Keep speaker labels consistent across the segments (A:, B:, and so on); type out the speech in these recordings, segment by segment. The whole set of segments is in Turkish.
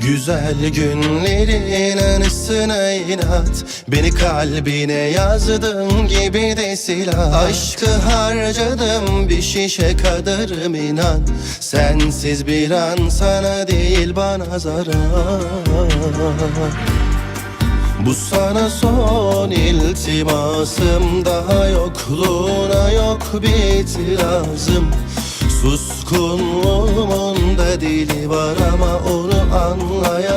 A: Güzel günlerin anısına inat. Beni kalbine yazdım gibi de silah. Aşkı harcadım bir şişe kadarım inan Sensiz bir an sana değil bana zarar. Bu sana son iltimasım. Daha yokluğuna yok bir itirazım. Suskunluğumun da dili var ama onu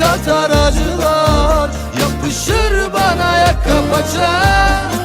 A: zarar katar acılar Yapışır bana yaka paça